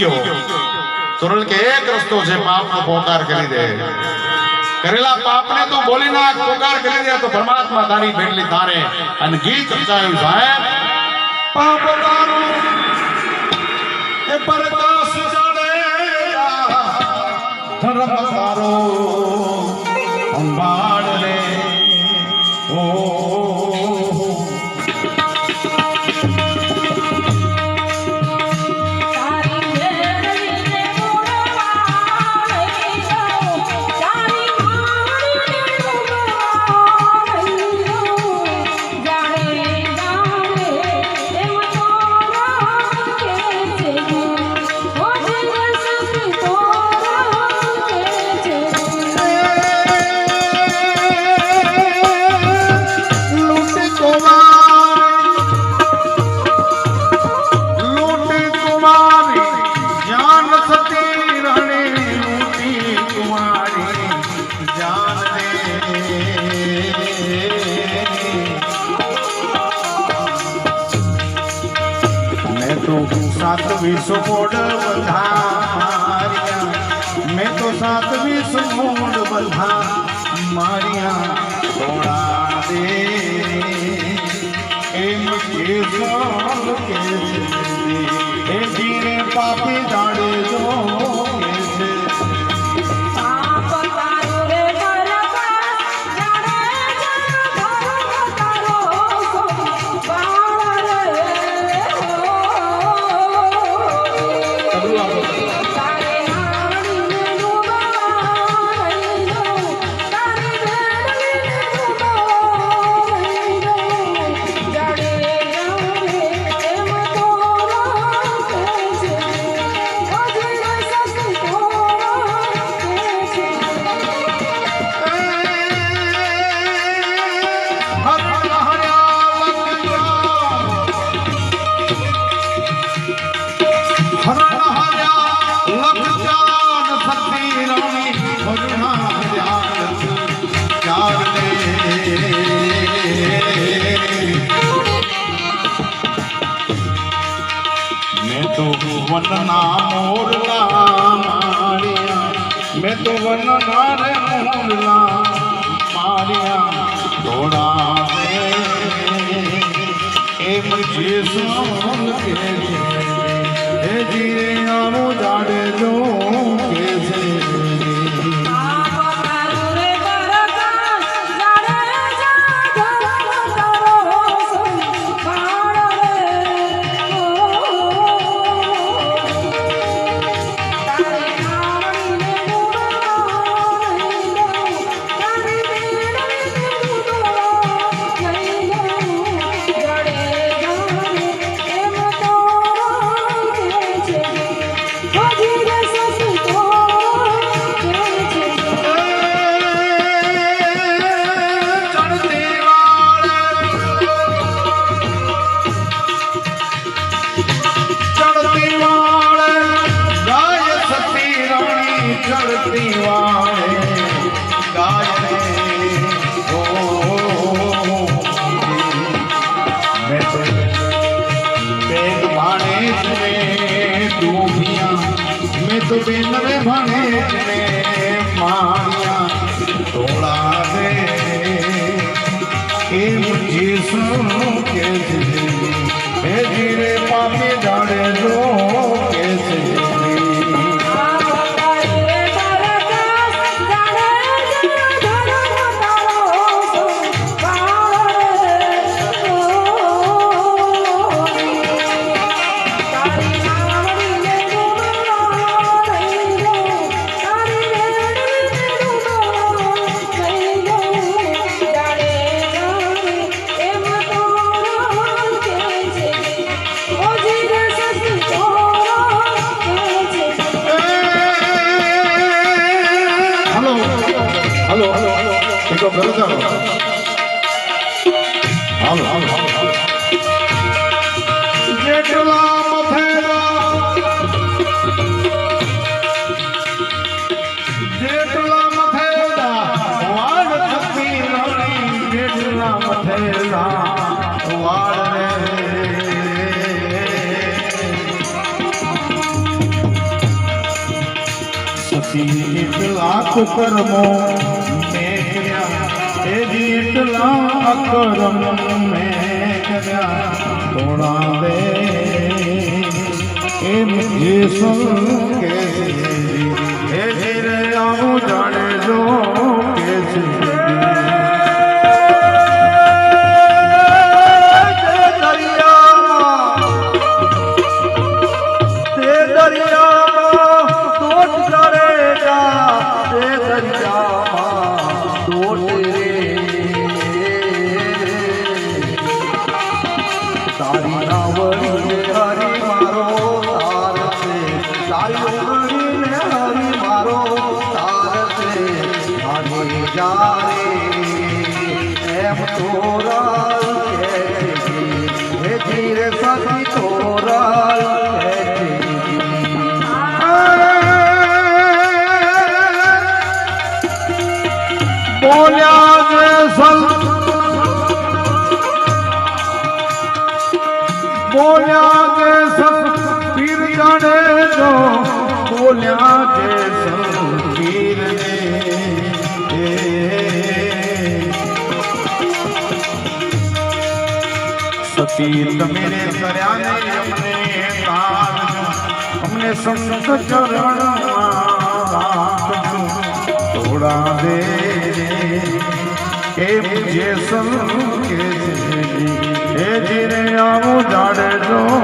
ગયો તોરણ કે એક રસ્તો છે પાપનો પોકાર કરી દે. કરેલા પાપને તું બોલી નાખ પોકાર કરી દે તો પરમાત્મા તારી ભેટલી તારે. અને ગીત રચાયું સાહેબ સાત વીસ મોડ બંધાર્યા મેં તો સાત વીસ મોડ બંધા માર્યા વનના મોરલા માર્યા મેં તો વનના રે મોરલા માર્યા દોડા એમ જે શું બેન રે ભણે માયા તોળા રે એમ જીસુ કે જીરે પાપી ડાળે રો કે હલો હલો હલો એક કરો ચાલો હાલો હાલો હાલો જેટલા મથેલા જેટલા મથેલા સતી એટલા કુકર્મો મેં કર્યા એ જી એટલા અકરમ મેં કર્યા. થોડા દે એમ બોલ્યા કે સલ પીર જાણે જો બોલ્યા કે ને સતી તમે કર્યા ને અમને અમને સંત ચરણ થોડા દે આવું જાડે જો